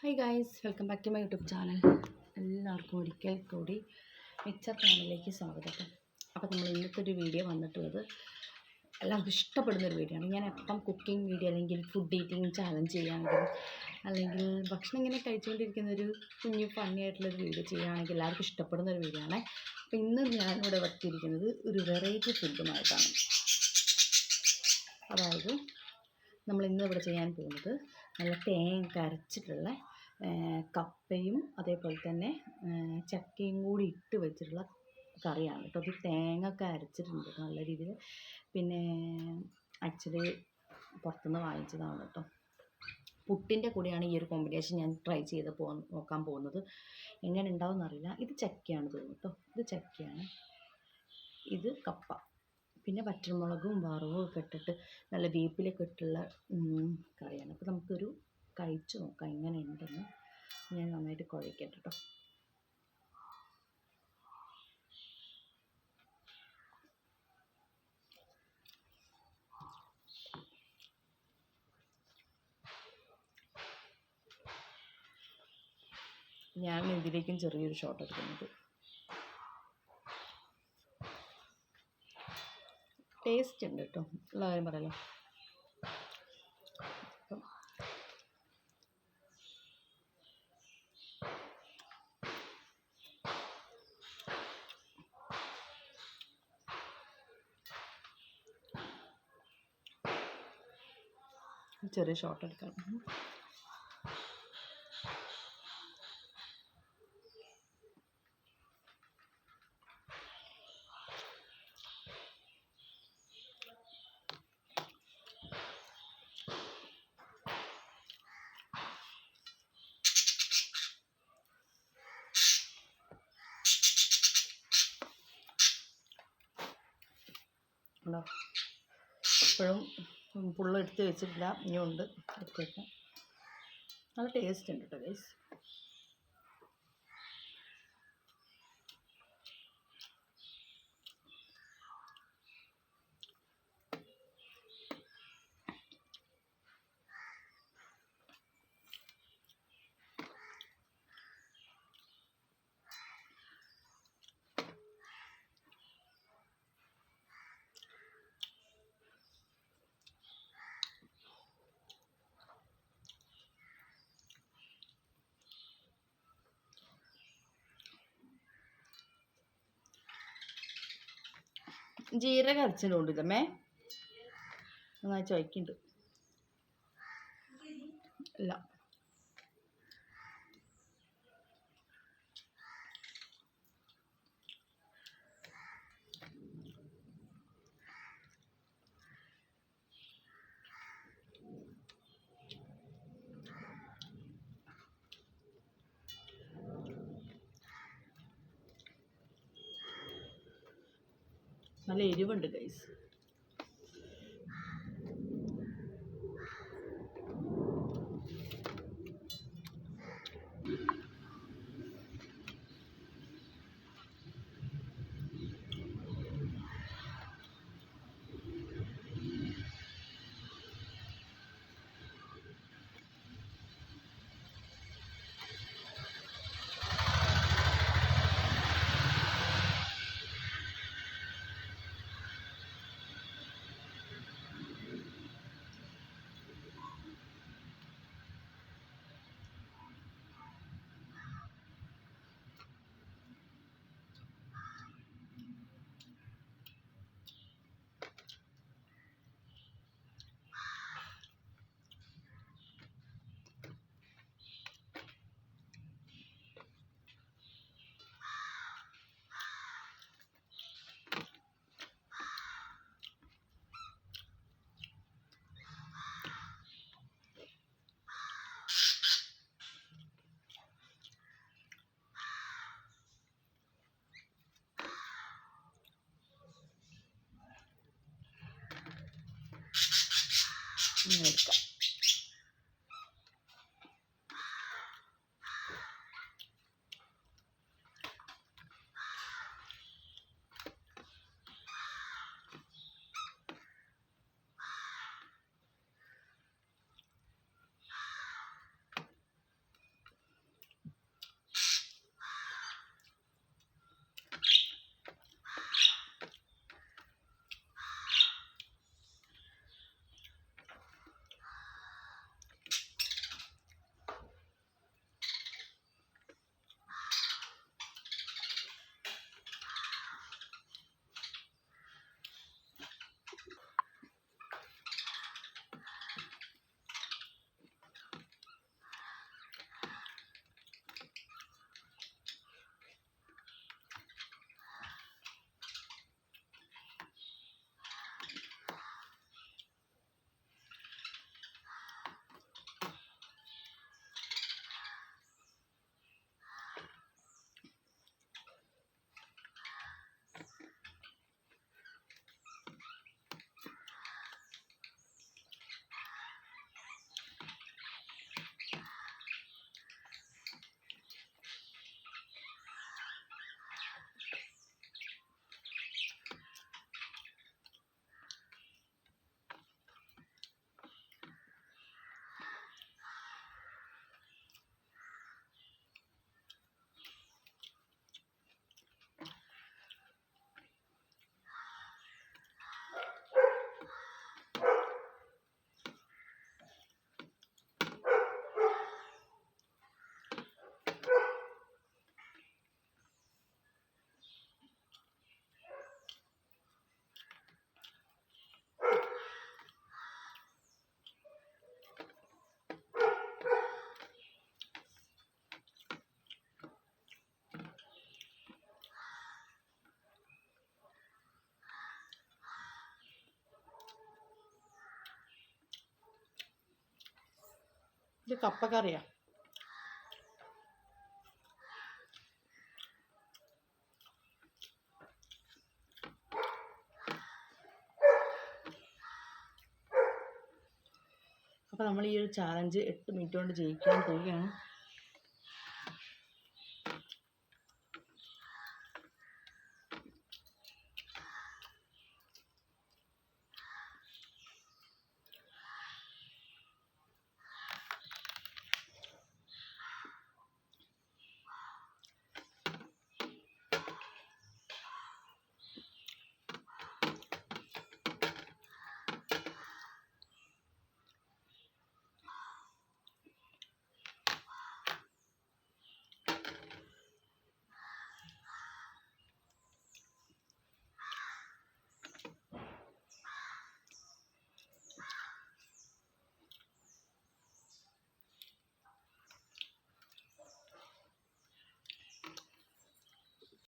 Hi guys welcome back to my YouTube channel എല്ലാവർക്കും ഒരിക്കൽ കൂടി മിക്സർ ചാനലിലേക്ക് സ്വാഗതം. അപ്പോൾ നമ്മൾ ഇന്നത്തെ ഒരു വീഡിയോ വന്നിട്ടുള്ളത് എല്ലാവർക്കും ഇഷ്ടപ്പെടുന്ന ഒരു വീഡിയോ ആണ്. ഞാൻ എപ്പം കുക്കിംഗ് വീഡിയോ അല്ലെങ്കിൽ ഫുഡ് ഈറ്റിംഗ് ചാലഞ്ച് ചെയ്യുകയാണെങ്കിലും അല്ലെങ്കിൽ ഭക്ഷണം ഇങ്ങനെ കഴിച്ചുകൊണ്ടിരിക്കുന്ന ഒരു കുഞ്ഞു ഫണ്ണി ആയിട്ടുള്ളൊരു വീഡിയോ ചെയ്യുകയാണെങ്കിൽ എല്ലാവർക്കും ഇഷ്ടപ്പെടുന്ന ഒരു വീഡിയോ ആണ്. അപ്പോൾ ഇന്ന് ഞാനിവിടെ വർത്തിയിരിക്കുന്നത് ഒരു വെറൈറ്റി ഫുഡുമായിട്ടാണ് അതായത് നമ്മൾ ഇന്ന് ഇവിടെ ചെയ്യാൻ പോകുന്നത് നല്ല തേങ്ങ അരച്ചിട്ടുള്ള കപ്പയും അതേപോലെ തന്നെ ചക്കയും കൂടി ഇട്ട് വെച്ചിട്ടുള്ള കറിയാണ് കേട്ടോ. അത് തേങ്ങ ഒക്കെ അരച്ചിട്ടുണ്ട് നല്ല രീതിയിൽ പിന്നെ ആക്ച്വലി പുറത്തുനിന്ന് വാങ്ങിച്ചതാണ് കേട്ടോ. പുട്ടിന്റെ കൂടെയാണ് ഈ ഒരു കോമ്പിനേഷൻ ഞാൻ ട്രൈ ചെയ്ത് പോ നോക്കാൻ പോകുന്നത്. എങ്ങനെ ഉണ്ടാവും എന്നറിയില്ല ഇത് ചക്കയാണ് തോന്നുന്നു കേട്ടോ. ഇത് ചക്കയാണ്. ഇത് കപ്പ. പിന്നെ പച്ചമുളകും വറവും ഒക്കെ ഇട്ടിട്ട് നല്ല വേപ്പിലൊക്കെ ഇട്ടുള്ള കറിയാണ്. അപ്പോൾ നമുക്കൊരു കഴിച്ച് നോക്കാം എങ്ങനെ ഉണ്ടെന്ന്. ഞാൻ നന്നായിട്ട് കുഴക്കട്ടെ കേട്ടോ. ഞാൻ ഇതിലേക്കും ചെറിയൊരു ഷോട്ട് എടുക്കുന്നത് ടേസ്റ്റ് ഉണ്ട് കേട്ടോ ഉള്ള കാര്യം പറയാലോ അപ്പം ചെറിയ ഷോട്ട് എടുക്കാം. ഉണ്ടോ? ഇപ്പോഴും പുള്ള എടുത്ത് വെച്ചിട്ടില്ല. ഇനിയുണ്ട്. എടുത്ത് വെക്കാം. നല്ല ടേസ്റ്റ് ഉണ്ട് കേട്ടോ ഗൈസ് ജീരക അരച്ചിട്ടുണ്ടല്ലേ നന്നായി ചോയ്ക്കുന്നുണ്ട് ഇല്ല നല്ല എരിവുണ്ട് ഗൈസ് എടുക്കാം ഇത് കപ്പക്കറിയാ. അപ്പോൾ നമ്മൾ ഈ ഒരു ചാലഞ്ച് എട്ട് മിനിറ്റ് കൊണ്ട് ജയിക്കാൻ പോവുകയാണ്.